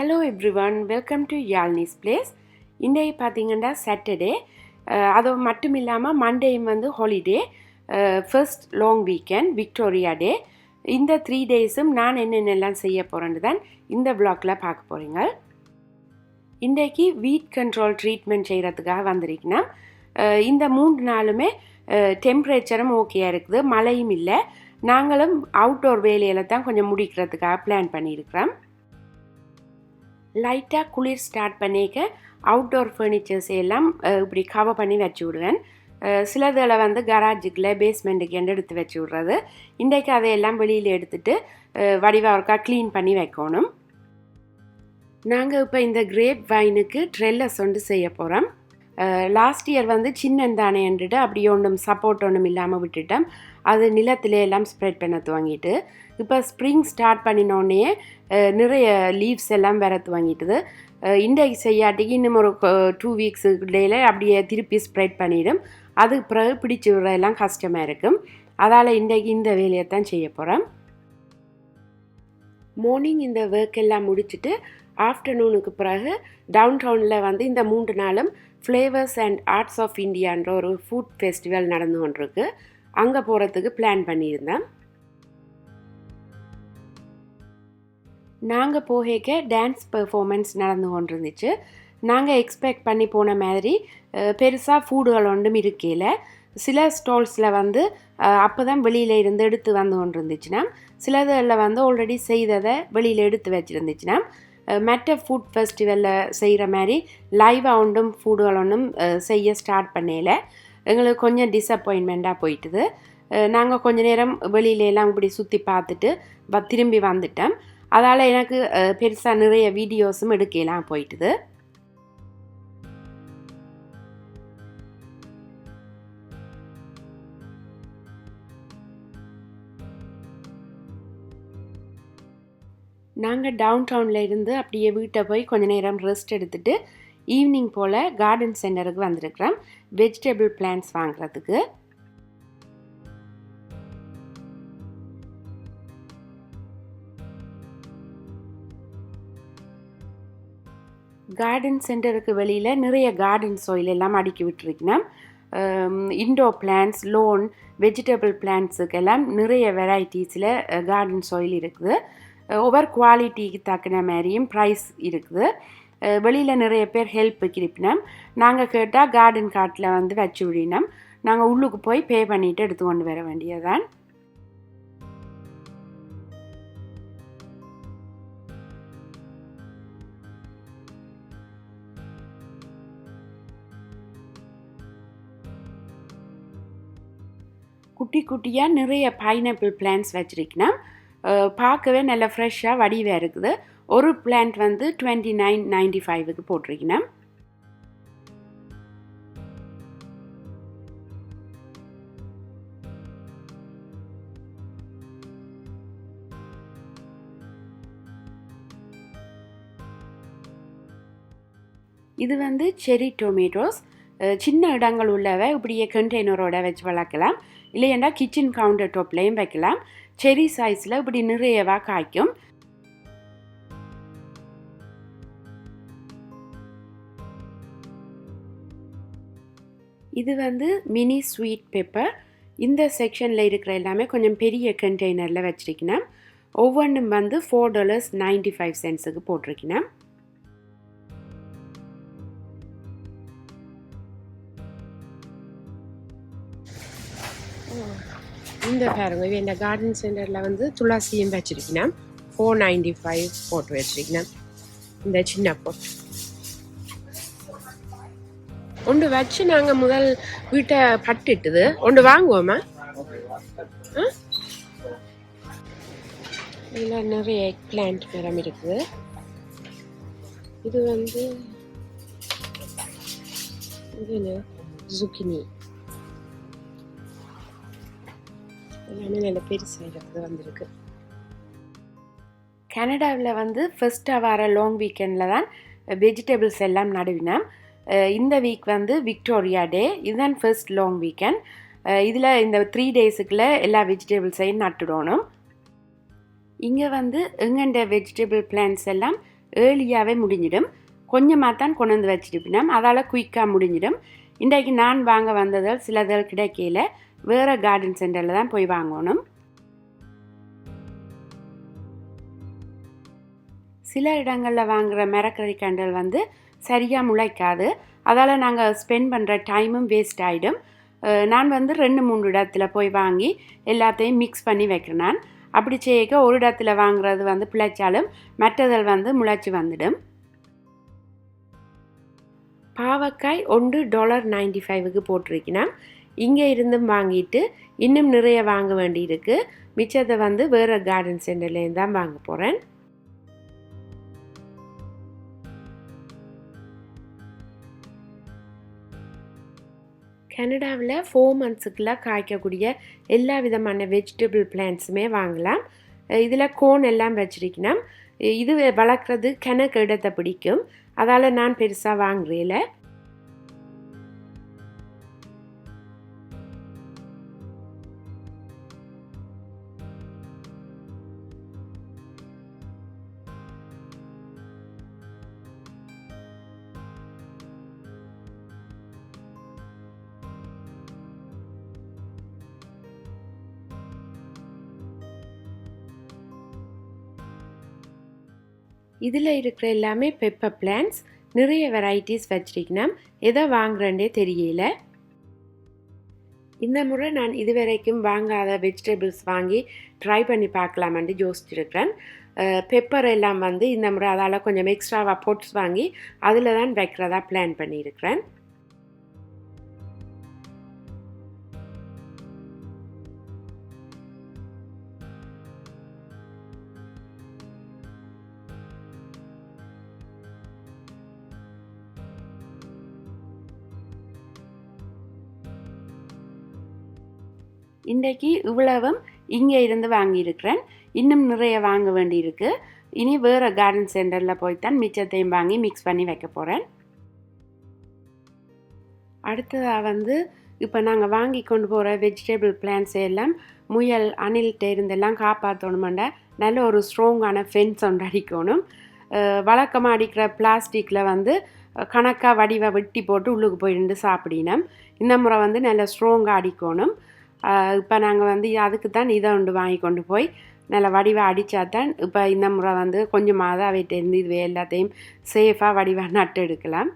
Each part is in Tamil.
Hello everyone welcome to Yazhni's place இன்றைக்கு பார்த்தீங்கன்னா சாட்டர்டே அது மட்டும் இல்லாமல் மண்டேயும் வந்து holiday first long weekend Victoria day இந்த த்ரீ டேஸும் நான் என்னென்னலாம் செய்ய போகிறேன்னு தான் இந்த பிளாக்ல பார்க்க போகிறீங்க இன்றைக்கு வீட் கண்ட்ரோல் ட்ரீட்மெண்ட் செய்கிறதுக்காக வந்திருக்கேன்? இந்த மூன்று நாளுமே டெம்பரேச்சரும் ஓகேயாக இருக்குது. மழையும் இல்லை. நாங்களும் அவுட்டோர் வேலையில் தான் கொஞ்சம் முடிக்கிறதுக்காக பிளான் பண்ணியிருக்கிறோம். லைட்டாக குளிர் ஸ்டார்ட் பண்ணிக்க அவுட்டோர் ஃபர்னிச்சர்ஸ் எல்லாம் இப்படி கவர் பண்ணி வச்சு விடுவேன். சிலதில் வந்து கராஜுக்குள்ளே பேஸ்மெண்ட்டுக்கு எண்டெடுத்து எடுத்து வச்சு விட்றது. இன்றைக்கு அதையெல்லாம் வெளியில் எடுத்துட்டு அஹ், ஒருக்கா க்ளீன் பண்ணி வைக்கணும். நாங்கள் இப்போ இந்த கிரேப் வைனுக்கு ட்ரெல்லஸ் ஒன்று செய்ய போகிறோம் லாஸ்ட் இயர் வந்து சின்னந்தானேன்ட்டு அப்படி ஒன்றும் சப்போர்ட் ஒன்றும் இல்லாமல் விட்டுட்டோம். அது நிலத்திலே எல்லாம் ஸ்ப்ரெட் பண்ண துவங்கிட்டு இப்போ ஸ்ப்ரிங் ஸ்டார்ட் பண்ணினோடனே நிறைய லீவ்ஸ் எல்லாம் வேற துவங்கிட்டுது அஹ், இன்றைக்கு செய்யாட்டிக்கு இன்னும் ஒரு டூ வீக்ஸுக்குள்ளேல அப்படியே திருப்பி ஸ்ப்ரெட் பண்ணிடும். அதுக்கு பிறகு பிடிச்சி விடுறதெல்லாம் கஷ்டமாக இருக்கும். அதால் இன்றைக்கு இந்த வேலையை தான் செய்ய போகிறோம் மார்னிங் இந்த ஒர்க் எல்லாம் முடிச்சுட்டு ஆஃப்டர்நூனுக்கு பிறகு டவுன் டவுனில் வந்து இந்த மூன்று நாளும் ஃப்ளேவர்ஸ் அண்ட் ஆர்ட்ஸ் ஆஃப் இந்தியான்ற ஒரு ஃபுட் ஃபெஸ்டிவல் நடந்து கொண்டிருக்கு. அங்கே போகிறதுக்கு பிளான் பண்ணியிருந்தேன். நாங்கள் போகேக்க டான்ஸ் பெர்ஃபார்மன்ஸ் நடந்து கொண்டிருந்துச்சு. நாங்கள் எக்ஸ்பெக்ட் பண்ணி போன மாதிரி பெருசாக ஃபூடுகள் ஒன்றும் இருக்கையில் சில ஸ்டால்ஸில் வந்து அப்போ தான் வெளியில் இருந்து எடுத்து வந்து கொண்டு இருந்துச்சுன்னா சிலதில் வந்து ஆல்ரெடி செய்ததை வெளியில் எடுத்து வச்சுருந்துச்சுன்னா மற்ற ஃபுட் ஃபெஸ்டிவலில் செய்கிற மாதிரி லைவாக ஒன்றும் ஃபுட்டுகள் ஒன்றும் செய்ய ஸ்டார்ட் பண்ணல. எங்களுக்கு கொஞ்சம் டிசப்பாயின்மெண்ட்டாக போயிட்டுது. நாங்கள் கொஞ்ச நேரம் வெளியில எல்லாம் இப்படி சுற்றி பார்த்துட்டு வ- திரும்பி வந்துட்டோம். அதால் எனக்கு பெருசாக நிறைய வீடியோஸும் எடுக்கலாம் போயிட்டுது. நாங்கள் டவுன் டவுனில் இருந்து அப்படியே வீட்டை போய் கொஞ்ச நேரம் ரெஸ்ட் எடுத்துகிட்டு ஈவினிங் போல் கார்டன் சென்டருக்கு வந்திருக்கிறோம். வெஜிடபிள் பிளான்ஸ் வாங்குறதுக்கு. கார்டன் சென்டருக்கு வெளியில் நிறைய கார்டன் சோயில் எல்லாம் அடுக்கி விட்டுருக்கணும் இண்டோ பிளான்ஸ் லோன் வெஜிடபிள் பிளான்ஸுக்கெல்லாம் நிறைய வெரைட்டிஸில் கார்டன் சோயில் இருக்குது. ஒவ்வொரு குவாலிட்டிக்கு தக்கின மாதிரியும் ப்ரைஸ் இருக்குது. வெளியில் நிறைய பேர் ஹெல்ப் இருப்பினோம் நாங்கள் கேட்டால் கார்டன் கார்ட்டில் வந்து வச்சு விடினோம் நாங்கள் உள்ளுக்கு போய் பே பண்ணிவிட்டு எடுத்து கொண்டு வர வேண்டியதுதான். குட்டி குட்டியாக நிறைய பைனாப்பிள் பிளான்ஸ் வச்சுருக்கணும் பார்க்கவே நல்ல ஃப்ரெஷ்ஷாக வடிவாக இருக்குது. ஒரு பிளான்ட் வந்து டுவெண்ட்டி நைன் நைன்டி ஃபைவுக்கு போட்டிருக்கணும் இது வந்து செரி டொமேட்டோஸ் சின்ன இடங்கள் உள்ளவை. இப்படியே கண்டெய்னரோட வச்சு வளர்க்கலாம். இல்லையெண்டா கிச்சன் கவுண்டர் டாப்லேயும் வைக்கலாம். செரி சைஸில் இப்படி நிறையவா காய்க்கும். இது வந்து மினி ஸ்வீட் பேப்பர் இந்த செக்ஷனில் இருக்கிற எல்லாமே கொஞ்சம் பெரிய கண்டெய்னரில் வச்சிருக்கணும். ஒவ்வொன்றும் வந்து ஃபோர் டாலர்ஸ் நைன்டி ஃபைவ் சென்ட்ஸுக்கு போட்டிருக்கணும். இந்த பாருங்க இவ இந்த கார்டன் சென்டரில் வந்து துளசியும் வச்சிருக்கணும் ஃபோர் நைன்டி ஃபைவ் போட்டு வச்சிருக்கணும் இந்த சின்ன போட் ஒன்று வச்சு நாங்கள் முதல் வீட்டை பட்டுட்டுது. ஒன்று வாங்குவோமா? ஆ? இதில் நிறைய எக் பிளான்ட் மரம் இருக்குது. இது வந்து இது என்ன? ஜுக்கினி எல்லாமே நல்ல பெருசாக இருக்குது வந்திருக்கு. கனடாவில் வந்து ஃபஸ்ட்டாக வர லாங் வீக்கெண்டில் தான் வெஜிடபிள்ஸ் எல்லாம் நடுவினோம் இந்த வீக் வந்து விக்டோரியா டே இதுதான் ஃபர்ஸ்ட் லாங் வீக்கெண்ட் இதில் இந்த த்ரீ டேஸுக்குள்ளே எல்லா வெஜிடபிள்ஸையும் நட்டுடணும். இங்கே வந்து எங்கண்ட வெஜிடபிள் பிளான்ஸ் எல்லாம் ஏர்லியாகவே முடிஞ்சிடும். கொஞ்சமாக தான் கொண்டு வந்து வச்சுட்டு அதால் குயிக்காக முடிஞ்சிடும். இன்றைக்கு நான் வாங்க வந்ததால் சிலதல் கிடைக்கல வேறு கார்டன் சென்டரில் தான் போய் வாங்கணும். சில இடங்களில் வாங்குகிற மரக்கறி கண்டல் வந்து சரியாக முளைக்காது. அதால் நாங்கள் ஸ்பெண்ட் பண்ணுற டைமும் வேஸ்ட் ஆகிடும் நான் வந்து ரெண்டு மூணு இடத்துல போய் வாங்கி எல்லாத்தையும் மிக்ஸ் பண்ணி வைக்கிறேன் நான். அப்படி செய்யக்க ஒரு இடத்துல வாங்குறது வந்து பிழைச்சாலும் மற்றதில் வந்து முளைச்சி வந்துடும். பாவக்காய் ஒன்று டாலர் நைன்டி ஃபைவுக்கு போட்டிருக்கேன் இங்கே இருந்தும் வாங்கிட்டு இன்னும் நிறைய வாங்க வேண்டியிருக்கு. மிச்சத்தை வந்து வேறு கார்டன் சென்டர்லேருந்து தான் வாங்க போகிறேன் கனடாவில் ஃபோர் மந்த்ஸுக்குள்ள காய்க்கக்கூடிய எல்லா விதமான வெஜிடபிள் பிளான்ட்ஸுமே வாங்கலாம். இதில் கோன் எல்லாம் வச்சிருக்கணும் இது வளர்க்குறது கிணக்கு இடத்தை பிடிக்கும். அதால் நான் பெருசாக வாங்குறேன் இதில் இருக்கிற எல்லாமே பெப்பர் பிளான்ஸ் நிறைய வெரைட்டிஸ் வச்சிருக்கணும் எதை வாங்குறேன்னே தெரியல. இந்த முறை நான் இதுவரைக்கும் வாங்காத வெஜிடபிள்ஸ் வாங்கி ட்ரை பண்ணி பார்க்கலாமென்று யோசிச்சிருக்கிறேன். பெப்பர் எல்லாம் வந்து இந்த முறை அதால் கொஞ்சம் எக்ஸ்ட்ராவாக பொட்ஸ் வாங்கி அதில் தான் வைக்கிறதா பிளான் பண்ணியிருக்கிறேன். இன்றைக்கு இவ்வளவும் இங்கே இருந்து வாங்கியிருக்கிறேன். இன்னும் நிறைய வாங்க வேண்டியிருக்கு. இனி வேறு கார்டன் சென்டரில் போய்த்தான் மிச்சத்தையும் வாங்கி மிக்ஸ் பண்ணி வைக்க போகிறேன் அடுத்ததாக வந்து இப்போ நாங்கள் வாங்கி கொண்டு போகிற வெஜிடபிள் பிளான்ஸ் எல்லாம் முயல் அணில்கிட்ட இருந்தெல்லாம் காப்பாற்றணுமெண்டா நல்ல ஒரு ஸ்ட்ராங்கான ஃபென்ஸ் ஒன்று அடிக்கணும். வழக்கமாக அடிக்கிற பிளாஸ்டிக்கில் வந்து கணக்காக வடிவை வெட்டி போட்டு உள்ளுக்கு போயிருந்து சாப்பிடினோம் இந்த முறை வந்து நல்ல ஸ்ட்ராங்காக அடிக்கணும். இப்போ நாங்கள் வந்து அதுக்கு தான் இதை ஒன்று வாங்கி கொண்டு போய் நல்ல வடிவாக அடித்தா தான் இப்போ இந்த முறை வந்து கொஞ்சமாக தான் அவைகிட்டேருந்து இது எல்லாத்தையும் சேஃபாக வடிவாக நட்டு எடுக்கலாம்.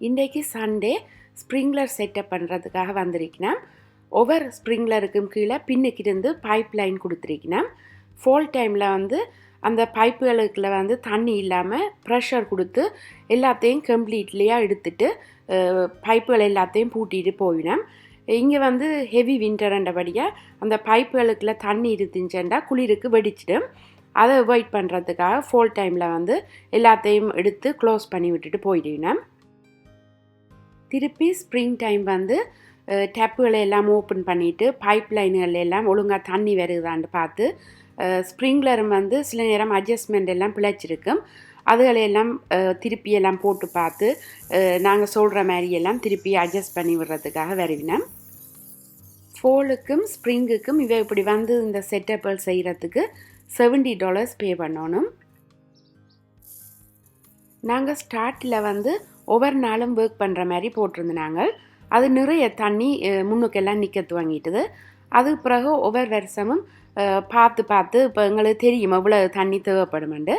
இன்றைக்கு சண்டே ஸ்ப்ரிங்க்லர் செட்டப் பண்ணுறதுக்காக வந்திருக்கிறேன் ஒவ்வொரு ஸ்ப்ரிங்க்லருக்கும் கீழே பின்னுக்கிருந்து பைப் லைன் கொடுத்துருக்கிறேன் ஃபோல் டைமில் வந்து அந்த பைப்புகளுக்குள்ள வந்து தண்ணி இல்லாமல் ப்ரெஷர் கொடுத்து எல்லாத்தையும் கம்ப்ளீட்லியாக எடுத்துட்டு பைப்புகள் எல்லாத்தையும் பூட்டிட்டு போயினோம் இங்கே வந்து ஹெவி வின்டர்ன்றபடியாக அந்த பைப்புகளுக்குள்ள தண்ணி இருந்துச்சுண்டா குளிருக்கு வெடிச்சிடும். அதை அவாய்ட் பண்ணுறதுக்காக ஃபோல் டைமில் வந்து எல்லாத்தையும் எடுத்து க்ளோஸ் பண்ணி விட்டுட்டு போயிடுவினோம் திருப்பி ஸ்ப்ரிங் டைம் வந்து டேப்புகளை எல்லாம் ஓப்பன் பண்ணிவிட்டு பைப் லைன்கள் எல்லாம் ஒழுங்காக தண்ணி வருதான்னு பார்த்து ஸ்ப்ரிங்க்லரும் வந்து சில நேரம் அட்ஜஸ்ட்மெண்ட் எல்லாம் பிழைச்சிருக்கும். அதுகளையெல்லாம் திருப்பி எல்லாம் போட்டு பார்த்து நாங்கள் சொல்கிற மாதிரி எல்லாம் திருப்பி அட்ஜஸ்ட் பண்ணி விடுறதுக்காக வருவினோம் ஃபோலுக்கும் ஸ்ப்ரிங்குக்கும் இவை இப்படி வந்து இந்த செட்டப்பில் செய்கிறதுக்கு செவன்டி டாலர்ஸ் பே பண்ணணும். நாங்கள் ஸ்டார்ட்டில் வந்து ஒவ்வொரு நாளும் ஒர்க் பண்ணுற மாதிரி போட்டிருந்தாங்க. அது நிறைய தண்ணி முன்னுக்கெல்லாம் நிற்க துவங்கிட்டுது. அது பிறகு ஒவ்வொரு வருஷமும் பார்த்து பார்த்து இப்போ எங்களுக்கு தெரியும் எவ்வளோ தண்ணி தேவைப்படுமெண்டு.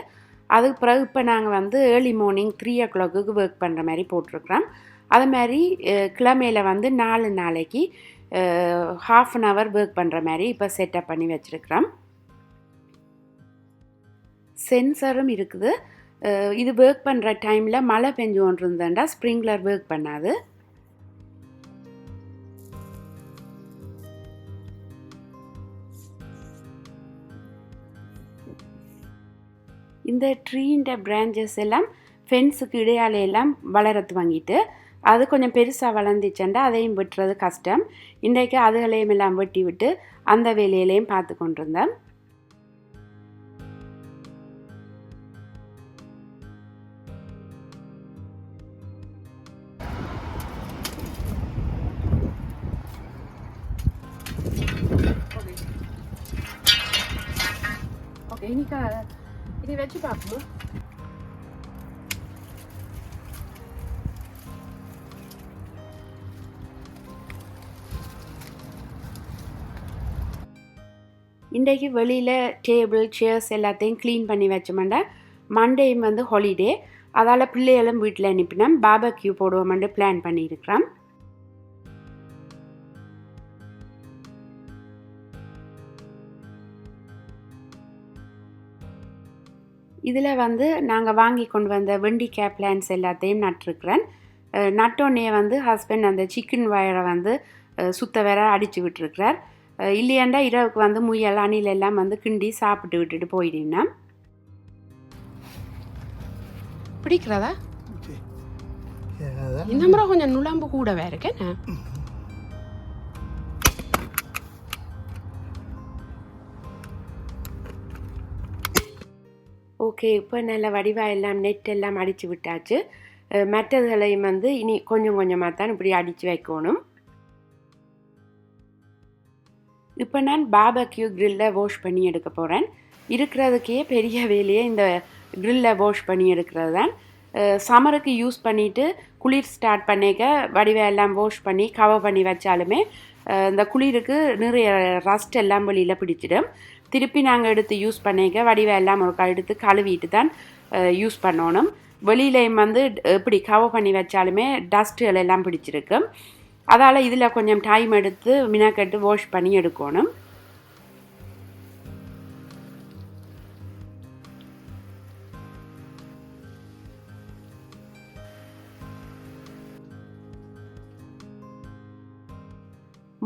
அதுக்கு பிறகு இப்போ நாங்கள் வந்து early morning three o'clock work பண்ணுற மாதிரி போட்டிருக்கிறோம். அது மாதிரி கிழமையில் வந்து நாலு நாளைக்கு ஹாஃப் அன் ஹவர் ஒர்க் பண்ணுற மாதிரி இப்போ செட்டப் பண்ணி வச்சுருக்கிறோம். சென்சரும் இருக்குது. இது ஒர்க் பண்ணுற டைமில் மழை பெஞ்சு ஒன்று இருந்தேன்டா ஸ்ப்ரிங்க்லர் ஒர்க் பண்ணாது. இந்த ட்ரீன்ற பிரான்ச்சஸ் எல்லாம் ஃபென்ஸுக்கு இடையால எல்லாம் வளரத்து வாங்கிட்டு அது கொஞ்சம் பெருசாக வளர்ந்துச்சுண்டா அதையும் வெட்டுறது கஷ்டம். இன்றைக்கு அதுகளையும் எல்லாம் வெட்டி விட்டு அந்த வேலையிலையும் பார்த்து கொண்டிருந்தேன். இதை வச்சு இன்றைக்கு வெளியில் டேபிள் சேர்ஸ் எல்லாத்தையும் க்ளீன் பண்ணி வச்சோம்டா. மண்டேயும் வந்து ஹாலிடே அதால் பிள்ளைகளும் வீட்டில் அனுப்பினோம். பாபக்யூ போடுவோம்னு பிளான் பண்ணியிருக்கிறோம். இதில் வந்து நாங்கள் வாங்கி கொண்டு வந்த வெண்டிக்காய் பிளான்ஸ் எல்லாத்தையும் நட்டிருக்கிறேன். அஹ் நட்டோடனே வந்து ஹஸ்பண்ட் அந்த சிக்கன் வயரை வந்து சுத்த வேற அடித்து விட்டுருக்கிறார். இல்லையாண்டா இரவுக்கு வந்து முயல் அணில் எல்லாம் வந்து கிண்டி சாப்பிட்டு விட்டுட்டு போயிடுனா பிடிக்கிறதா? இந்த முறை கொஞ்சம் நுழம்பு கூடவே இருக்கேன். ஓகே இப்போ நல்ல வடிவாக எல்லாம் நெட் எல்லாம் அடித்து விட்டாச்சு. மற்றதுகளையும் வந்து இனி கொஞ்சம் கொஞ்சமாக தான் இப்படி அடித்து வைக்கணும். இப்போ நான் பாபக்யூ கிரில்லை வாஷ் பண்ணி எடுக்க போகிறேன் இருக்கிறதுக்கே பெரிய வேலையே இந்த கிரில்லை வாஷ் பண்ணி எடுக்கிறது தான். சம்மருக்கு யூஸ் பண்ணிவிட்டு குளிர் ஸ்டார்ட் பண்ணிக்க வடிவை எல்லாம் வாஷ் பண்ணி கவர் பண்ணி வச்சாலுமே இந்த குளிருக்கு நிறைய ரஸ்ட் எல்லாம் வெளியில் பிடிச்சிடும். திருப்பி நாங்கள் எடுத்து யூஸ் பண்ணிக்க வடிவை எல்லாம் ஒருக்கா எடுத்து கழுவிட்டு தான் யூஸ் பண்ணணும். வெளியிலையும் வந்து இப்படி கவர் பண்ணி வச்சாலுமே டஸ்ட்டுகள் எல்லாம் பிடிச்சிருக்கும் அதால் இதில் கொஞ்சம் டைம் எடுத்து மினாக்கெட்டு வாஷ் பண்ணி எடுக்கணும்.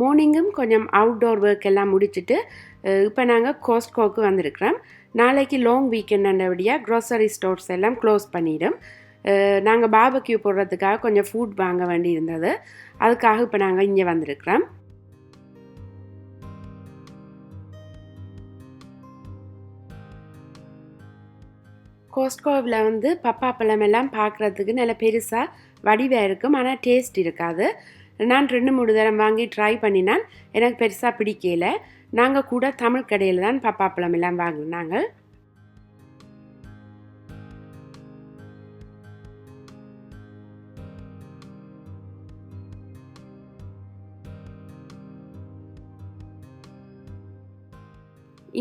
மார்னிங்கும் கொஞ்சம் அவுட்டோர் ஒர்க் எல்லாம் முடிச்சுட்டு இப்போ நாங்கள் கோஸ்ட்கோக்கு வந்திருக்கிறோம். நாளைக்கு லாங் வீக்கெண்டபடியாக க்ரோசரி ஸ்டோர்ஸ் எல்லாம் க்ளோஸ் பண்ணிடும். நாங்கள் பாபக்யூ போடுறதுக்காக கொஞ்சம் ஃபுட் வாங்க வேண்டி இருந்தது அதுக்காக இப்போ நாங்கள் இங்கே வந்திருக்கிறோம். கோஸ்ட்கோவில் வந்து பப்பா பழம் எல்லாம் பார்க்குறதுக்கு நல்ல பெருசாக வடிவாக இருக்கும். ஆனால் டேஸ்ட் இருக்காது. நான் ரெண்டு மூணு தரம் வாங்கி ட்ரை பண்ணினான் எனக்கு பெருசாக பிடிக்கல. நாங்கள் கூட தமிழ் கடையில் தான் பப்பாப்பழம் பழம் எல்லாம் வாங்கினாங்க.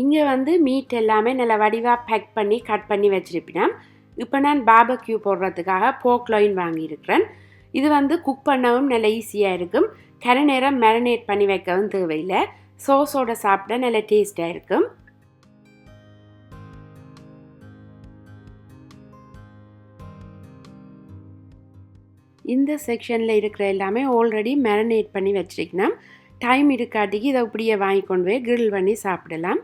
இங்கே வந்து மீட் எல்லாமே நல்ல வடிவாக பேக் பண்ணி கட் பண்ணி வச்சுருப்பினா இப்போ நான் பாபக்யூ போடுறதுக்காக போக்லோயின் வாங்கியிருக்கிறேன். இது வந்து குக் பண்ணவும் நல்ல ஈஸியாக இருக்கும். கரை நேரம் மேரினேட் பண்ணி வைக்கவும் தேவையில்லை. சோஸோட சாப்பிட நல்ல டேஸ்ட்டாக இருக்கும். இந்த செக்ஷனில் இருக்கிற எல்லாமே ஆல்ரெடி மேரினேட் பண்ணி வச்சுருக்கணும். டைம் இருக்காட்டிக்கு இதை இப்படியே வாங்கி கொண்டு போய் கிரில் பண்ணி சாப்பிடலாம்.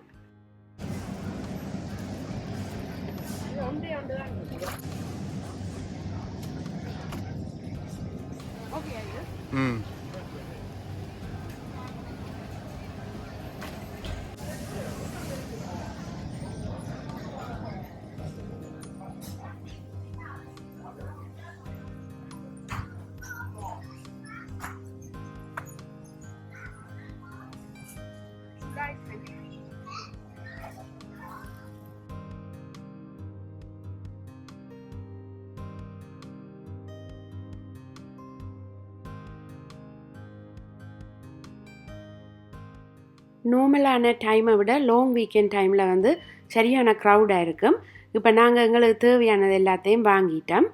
Mm. நார்மலான டைமை விட லாங் வீக்கெண்ட் டைமில் வந்து சரியான க்ரௌடாக இருக்கும். இப்போ நாங்கள் எங்களுக்கு தேவையானது எல்லாத்தையும் வாங்கிட்டோம்.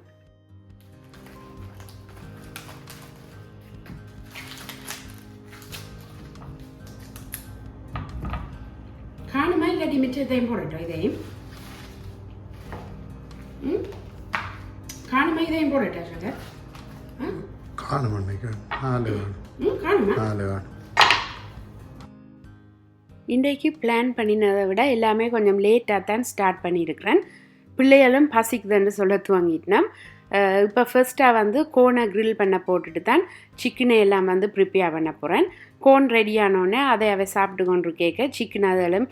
காணுமா இல்லாட்டி மிச்சத்தையும் போடட்டும் இதையும்? காணுமா இதையும் போடட்டா சார் காணுமா நாலு. வேணும் இன்றைக்கு பிளான் பண்ணினதை விட எல்லாமே கொஞ்சம் லேட்டாக தான் ஸ்டார்ட் பண்ணியிருக்கிறேன். பிள்ளைகளும் பசிக்குதுன்னு சொல்ல துவங்கிட்டேன் இப்போ ஃபர்ஸ்ட்டாக வந்து கோனை க்ரில் பண்ண போட்டுட்டு தான் சிக்கனை எல்லாம் வந்து ப்ரிப்பேர் பண்ண போகிறேன் கோன் ரெடி ஆனோடனே அதை அவை சாப்பிட்டு கொண்டு கேட்க சிக்கன் அதெல்லாம்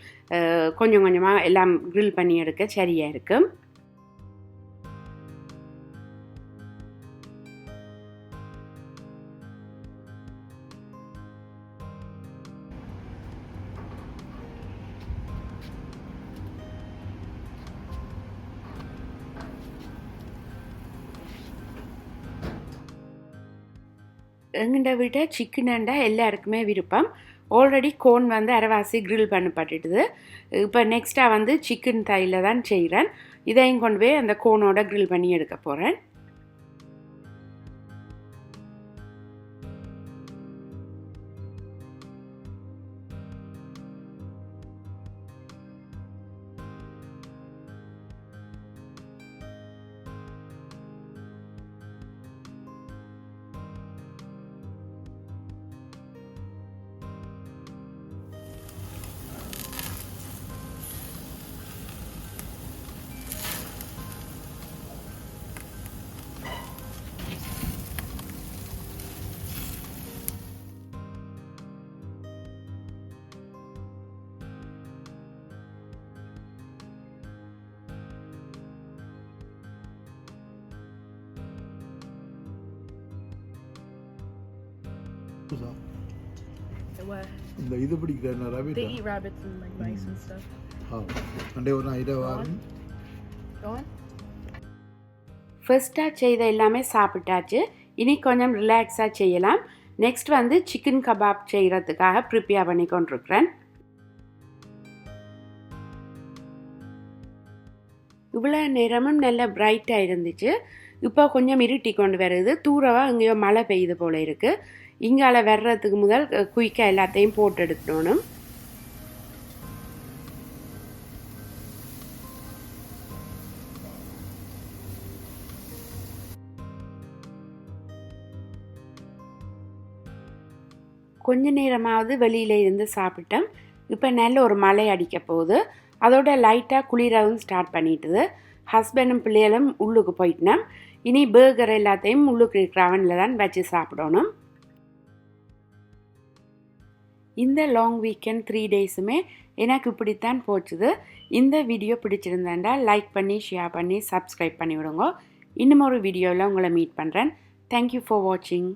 கொஞ்சம் கொஞ்சமாக எல்லாம் க்ரில் பண்ணி எடுக்க சரியாக இருக்கும் எங்கிட்ட விட சிக்கனண்டா எல்லாருக்குமே விருப்பம். ஆல்ரெடி கோன் வந்து அரைவாசி கிரில் பண்ணப்பட்டுட்டுது இப்போ நெக்ஸ்ட்டாக வந்து சிக்கன் தையில் தான் செய்கிறேன் இதையும் கொண்டு போய் அந்த கோனோட கிரில் பண்ணி எடுக்க போகிறேன் What? இந்த இது பிடிக்கிறேன் They ரவிட்டா eat rabbits and like mice and stuff. அண்டே ஒரு ஐடியா வாரம் Go on. ஃபர்ஸ்ட்டாக செய்த எல்லாமே சாப்பிட்டாச்சு. இனி கொஞ்சம் ரிலாக்ஸாக செய்யலாம். நெக்ஸ்ட் வந்து சிக்கன் கபாப் செய்கிறதுக்காக ப்ரிப்பேர் பண்ணி கொண்டிருக்கிறேன். இவ்வளோ நேரமும் நல்ல பிரைட்டாக இருந்துச்சு. இப்போ கொஞ்சம் இருட்டி கொண்டு வருது. தூரவாக எங்கேயோ மழை பெய்யுது போல இருக்குது இங்கால வர்றதுக்கு முதல் குயிக்காக எல்லாத்தையும் போட்டு எடுக்கணும் கொஞ்ச நேரமாவது வெளியில் இருந்து சாப்பிட்டோம் இப்போ நல்ல ஒரு மழை அடிக்க போகுது. அதோட லைட்டாக குளிரவும் ஸ்டார்ட் பண்ணிட்டுது. ஹஸ்பண்டும் பிள்ளைகளும் உள்ளுக்கு போயிட்டோம் இனி பேர்கர் எல்லாத்தையும் உள்ளுக்கு இருக்கிற அவனில் தான் வச்சு சாப்பிடணும். இந்த லாங் வீக்கெண்ட் த்ரீ டேஸுமே எனக்கு இப்படித்தான் போச்சுது. இந்த வீடியோ பிடிச்சிருந்தாண்டா லைக் பண்ணி ஷேர் பண்ணி சப்ஸ்கிரைப் பண்ணி விடுங்க இன்னும் ஒரு வீடியோவில் உங்களை மீட் பண்ணுறேன் தேங்க்யூ ஃபார் வாட்சிங்